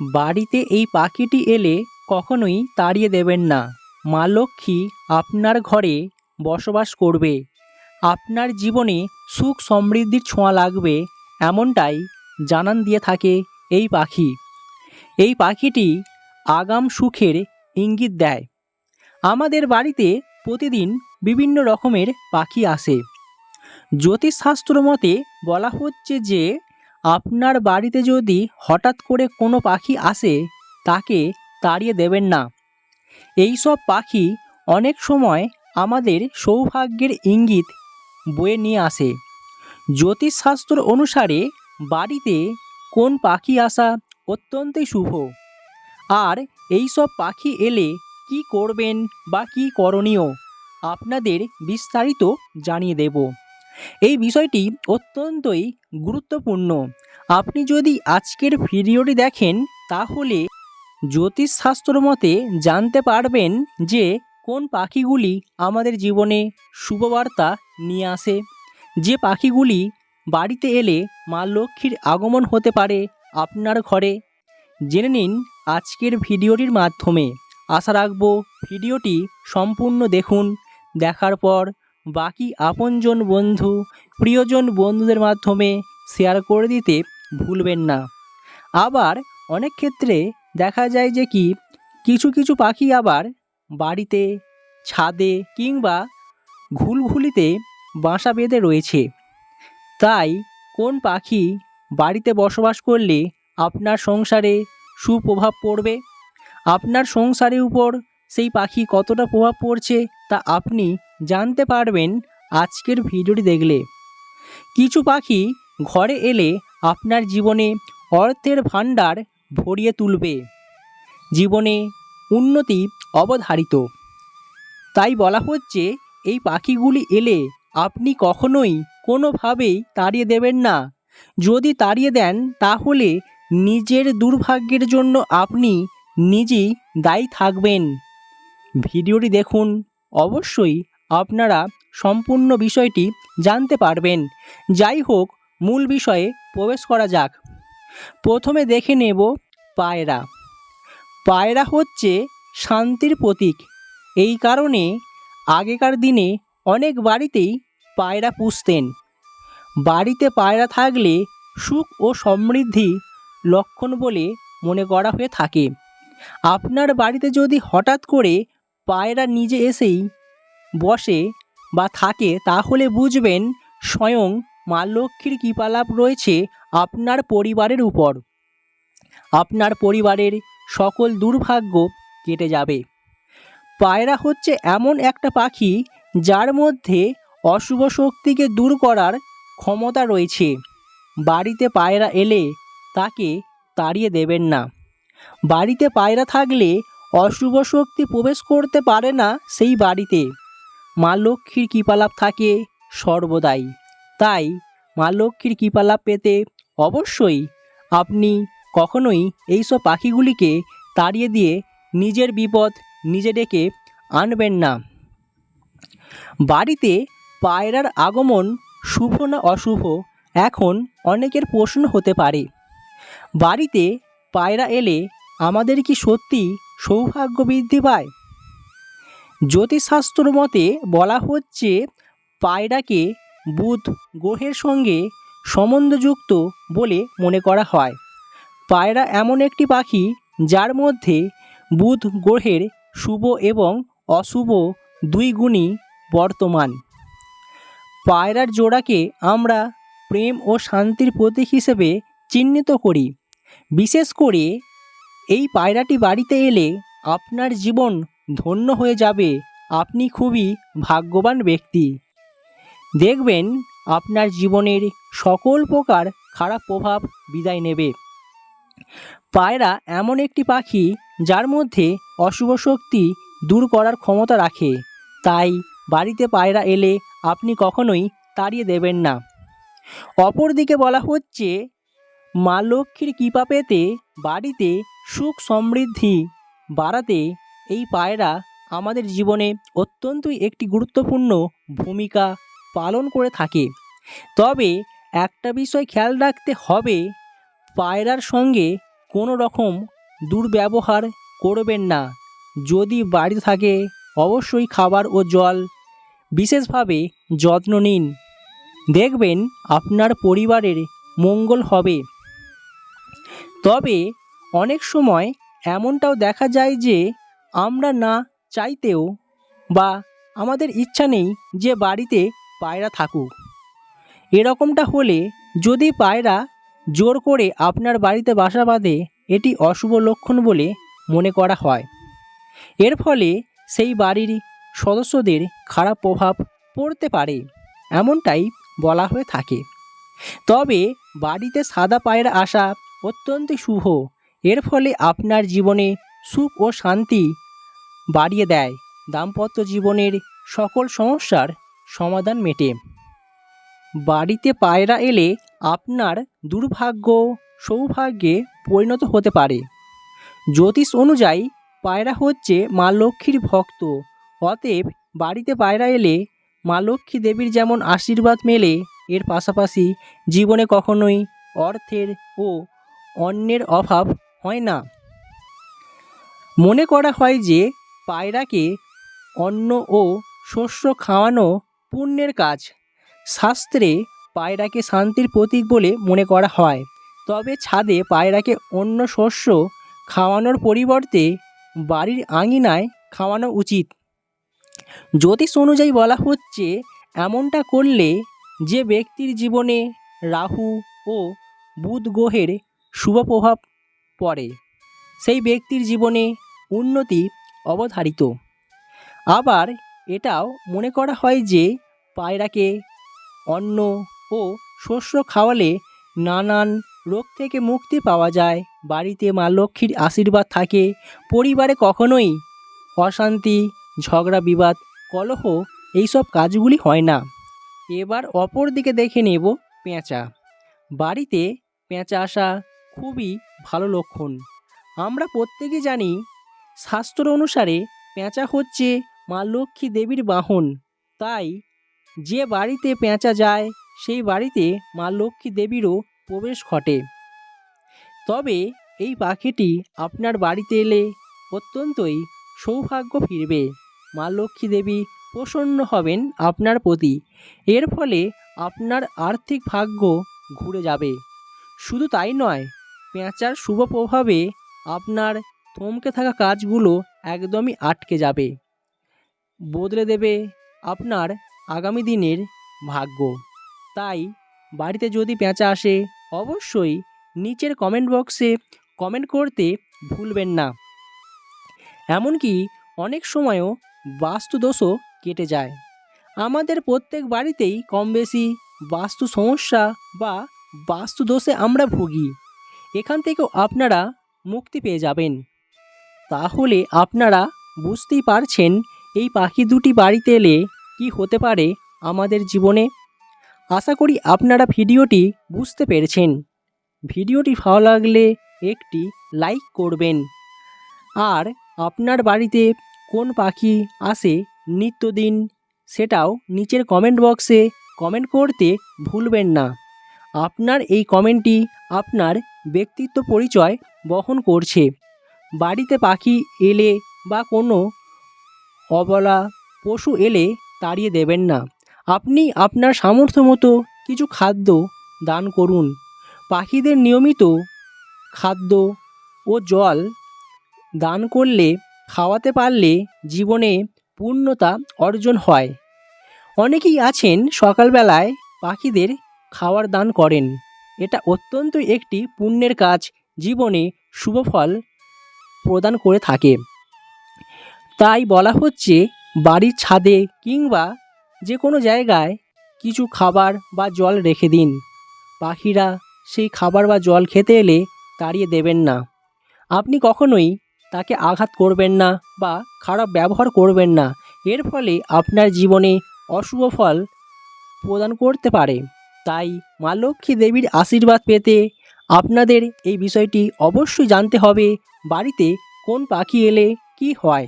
বাড়িতে এই পাখিটি এলে কখনোই তাড়িয়ে দেবেন না। মা লক্ষ্মী আপনার ঘরে বসবাস করবে। আপনার জীবনে সুখ সমৃদ্ধির ছোঁয়া লাগবে এমনটাই জানান দিয়ে থাকে এই পাখি। এই পাখিটি আগাম সুখের ইঙ্গিত দেয়। আমাদের বাড়িতে প্রতিদিন বিভিন্ন রকমের পাখি আসে। জ্যোতিষশাস্ত্র মতে বলা হচ্ছে যে আপনার বাড়িতে যদি হঠাৎ করে কোনো পাখি আসে, তাকে তাড়িয়ে দেবেন না। এই সব পাখি অনেক সময় আমাদের সৌভাগ্যের ইঙ্গিত বয়ে নিয়ে আসে। জ্যোতিষশাস্ত্র অনুসারে বাড়িতে কোন পাখি আসা অত্যন্তই শুভ। আর এই সব পাখি এলে কি করবেন বা কি করণীয়, আপনাদের বিস্তারিত জানিয়ে দেব। এই বিষয়টি অত্যন্তই গুরুত্বপূর্ণ। আপনি যদি আজকের ভিডিওটি দেখেন, তাহলে জ্যোতিষশাস্ত্র মতে জানতে পারবেন যে কোন পাখিগুলি আমাদের জীবনে শুভবার্তা নিয়ে আসে। যে পাখিগুলি বাড়িতে এলে মা লক্ষ্মীর আগমন হতে পারে আপনার ঘরে। জেনে নিন আজকের ভিডিওটির মাধ্যমে। আশা রাখব ভিডিওটি সম্পূর্ণ দেখুন। দেখার পর বাকি আপনজন বন্ধু, প্রিয়জন বন্ধুদের মাধ্যমে শেয়ার করে দিতে ভুলবেন না। আবার অনেক ক্ষেত্রে দেখা যায় যে কি, কিছু কিছু পাখি আবার বাড়িতে, ছাদে কিংবা ঘুলঘুলিতে বাসা বেঁধে রয়েছে। তাই কোন পাখি বাড়িতে বসবাস করলে আপনার সংসারে সুপ্রভাব পড়বে? আপনার সংসারের উপর সেই পাখি কতটা প্রভাব পড়ছে তা আপনি জানতে পারবেন আজকের ভিডিওটি দেখলে। কিছু পাখি ঘরে এলে আপনার জীবনে অর্থের ভাণ্ডার ভরিয়ে তুলবে। জীবনে উন্নতি অবধারিত। তাই বলা হচ্ছে, এই পাখিগুলি এলে আপনি কখনোই কোনোভাবেই তাড়িয়ে দেবেন না। যদি তাড়িয়ে দেন, তাহলে নিজের দুর্ভাগ্যের জন্য আপনি নিজেই দায়ী থাকবেন। ভিডিওটি দেখুন, অবশ্যই আপনারা সম্পূর্ণ বিষয়টি জানতে পারবেন। যাই হোক, মূল বিষয়ে প্রবেশ করা যাক। প্রথমে দেখে নেব পায়রা। পায়রা হচ্ছে শান্তির প্রতীক। এই কারণে আগেকার দিনে অনেক বাড়িতেই পায়রা পুষতেন। বাড়িতে পায়রা থাকলে সুখ ও সমৃদ্ধি লক্ষণ বলে মনে করা হয়ে থাকে। আপনার বাড়িতে যদি হঠাৎ করে পায়রা নিজে এসেই বসে বা থাকে তাহলে বুঝবেন স্বয়ং মা লক্ষ্মীর কৃপালাভ রয়েছে আপনার পরিবারের উপর। আপনার পরিবারের সকল দুর্ভাগ্য কেটে যাবে। পায়রা হচ্ছে এমন একটা পাখি যার মধ্যে অশুভ শক্তিকে দূর করার ক্ষমতা রয়েছে। বাড়িতে পায়রা এলে তাকে তাড়িয়ে দেবেন না। বাড়িতে পায়রা থাকলে অশুভ শক্তি প্রবেশ করতে পারে না সেই বাড়িতে। মা লক্ষ্মীর কৃপালাভ থাকে সর্বদাই। তাই মা লক্ষ্মীর কৃপালাভ পেতে অবশ্যই আপনি কখনোই এইসব পাখিগুলিকে তাড়িয়ে দিয়ে নিজের বিপদ নিজে ডেকে আনবেন না। বাড়িতে পায়রার আগমন শুভ না অশুভ এখন অনেকের প্রশ্ন হতে পারে। বাড়িতে পায়রা এলে আমাদের কি সত্যি সৌভাগ্য বৃদ্ধি পায়? জ্যোতিষশাস্ত্র মতে বলা হচ্ছে, পায়রাকে বুধ গ্রহের সঙ্গে সম্বন্ধযুক্ত বলে মনে করা হয়। পায়রা এমন একটি পাখি যার মধ্যে বুধ গ্রহের শুভ এবং অশুভ দুই গুণই বর্তমান। পায়রার জোড়াকে আমরা প্রেম ও শান্তির প্রতীক হিসেবে চিহ্নিত করি। বিশেষ করে এই পায়রাটি বাড়িতে এলে আপনার জীবন ধন্য হয়ে যাবে। আপনি খুবই ভাগ্যবান ব্যক্তি। দেখবেন আপনার জীবনের সকল প্রকার খারাপ প্রভাব বিদায় নেবে। পায়রা এমন একটি পাখি যার মধ্যে অশুভ শক্তি দূর করার ক্ষমতা রাখে। তাই বাড়িতে পায়রা এলে আপনি কখনোই তাড়িয়ে দেবেন না। অপরদিকে বলা হচ্ছে, মা লক্ষ্মীর কৃপা পেতে বাড়িতে সুখ সমৃদ্ধি বাড়াতে এই পায়রা আমাদের জীবনে অত্যন্তই একটি গুরুত্বপূর্ণ ভূমিকা পালন করে থাকে। তবে একটা বিষয় খেয়াল রাখতে হবে, পায়রার সঙ্গে কোনো রকম দুর্ব্যবহার করবেন না। যদি বাড়িতে থাকে, অবশ্যই খাবার ও জল, বিশেষভাবে যত্ন নিন। দেখবেন আপনার পরিবারের মঙ্গল হবে। তবে অনেক সময় এমনটাও দেখা যায় যে আমরা না চাইতেও বা আমাদের ইচ্ছা নেই যে বাড়িতে পায়রা থাকুক। এরকমটা হলে যদি পায়রা জোর করে আপনার বাড়িতে বাসা বাঁধে, এটি অশুভ লক্ষণ বলে মনে করা হয়। এর ফলে সেই বাড়ির সদস্যদের খারাপ প্রভাব পড়তে পারে, এমনটাই বলা হয়ে থাকে। তবে বাড়িতে সাদা পায়রা আসা অত্যন্ত শুভ। এর ফলে আপনার জীবনে সুখ ও শান্তি বাড়িয়ে দেয়। দাম্পত্য জীবনের সকল সমস্যার সমাধান মেটে। বাড়িতে পায়রা এলে আপনার দুর্ভাগ্য সৌভাগ্যে পরিণত হতে পারে। জ্যোতিষ অনুযায়ী পায়রা হচ্ছে মা লক্ষ্মীর ভক্ত। অতএব বাড়িতে পায়রা এলে মা লক্ষ্মী দেবীর যেমন আশীর্বাদ মেলে, এর পাশাপাশি জীবনে কখনোই অর্থের ও অন্যের অভাব হয় না। মনে করা হয় যে পায়রাকে অন্ন ও শস্য খাওয়ানো পুণ্যের কাজ। শাস্ত্রে পায়রাকে শান্তির প্রতীক বলে মনে করা হয়। তবে ছাদে পায়রাকে অন্য শস্য খাওয়ানোর পরিবর্তে বাড়ির আঙিনায় খাওয়ানো উচিত। জ্যোতিষ অনুযায়ী বলা হচ্ছে, এমনটা করলে যে ব্যক্তির জীবনে রাহু ও বুধ গ্রহের শুভ প্রভাব পড়ে। সেই ব্যক্তির জীবনে উন্নতি অবধারিত। আবার এটাও মনে করা হয় যে পায়রাকে অন্ন ও শস্য খাওয়ালে নানান রোগ থেকে মুক্তি পাওয়া যায়। বাড়িতে মা লক্ষ্মীর আশীর্বাদ থাকে, পরিবারে কখনোই অশান্তি, ঝগড়া, বিবাদ, কলহ এইসব কাজগুলি হয় না। এবার অপর দিকে দেখে নেব পেঁচা। বাড়িতে পেঁচা আসা খুবই ভালো লক্ষণ। আমরা প্রত্যেকে জানি, শাস্ত্র অনুসারে পেঁচা হচ্ছে মা লক্ষ্মী দেবীর বাহন। তাই যে বাড়িতে পেঁচা যায়, সেই বাড়িতে মা লক্ষ্মী দেবীরও প্রবেশ ঘটে। তবে এই পাখিটি আপনার বাড়িতে এলে অত্যন্তই সৌভাগ্য ফিরবে। মা লক্ষ্মী দেবী প্রসন্ন হবেন আপনার প্রতি। এর ফলে আপনার আর্থিক ভাগ্য ঘুরে যাবে। শুধু তাই নয়, পেঁচার শুভ প্রভাবে আপনার থমকে থাকা কাজগুলো একদমই আটকে যাবে। বদলে দেবে আপনার আগামী দিনের ভাগ্য। তাই বাড়িতে যদি পেঁচা আসে, অবশ্যই নিচের কমেন্ট বক্সে কমেন্ট করতে ভুলবেন না। এমনকি অনেক সময়ও বাস্তুদোষও কেটে যায়। আমাদের প্রত্যেক বাড়িতেই কম বেশি বাস্তু সমস্যা বা বাস্তু দোষে আমরা ভুগি। এখান থেকেও আপনারা মুক্তি পেয়ে যাবেন। তাহলে আপনারা বুঝতেই পারছেন এই পাখি দুটি বাড়িতে এলে কি হতে পারে আমাদের জীবনে। আশা করি আপনারা ভিডিওটি বুঝতে পেরেছেন। ভিডিওটি ভালো লাগলে একটি লাইক করবেন। আর আপনার বাড়িতে কোন পাখি আসে নিত্যদিন সেটাও নিচের কমেন্ট বক্সে কমেন্ট করতে ভুলবেন না। আপনার এই কমেন্টটি আপনার ব্যক্তিত্ব পরিচয় বহন করছে। বাড়িতে পাখি এলে বা কোনো অবলা পশু এলে তাড়িয়ে দেবেন না। আপনি আপনার সামর্থ্য মতো কিছু খাদ্য দান করুন। পাখিদের নিয়মিত খাদ্য ও জল দান করলে, খাওয়াতে পারলে জীবনে পূর্ণতা অর্জন হয়। অনেকেই আছেন সকালবেলায় পাখিদের খাওয়ার দান করেন। এটা অত্যন্ত একটি পুণ্যের কাজ। জীবনে শুভ ফল প্রদান করে থাকে। তাই বলা হচ্ছে, বাড়ির ছাদে কিংবা যে কোনো জায়গায় কিছু খাবার বা জল রেখে দিন। পাখিরা সেই খাবার বা জল খেতে এলে তাড়িয়ে দেবেন না। আপনি কখনোই তাকে আঘাত করবেন না বা খারাপ ব্যবহার করবেন না। এর ফলে আপনার জীবনে অশুভ ফল প্রদান করতে পারে। তাই মা লক্ষ্মী দেবীর আশীর্বাদ পেতে আপনাদের এই বিষয়টি অবশ্যই জানতে হবে বাড়িতে কোন পাখি এলে কি হয়।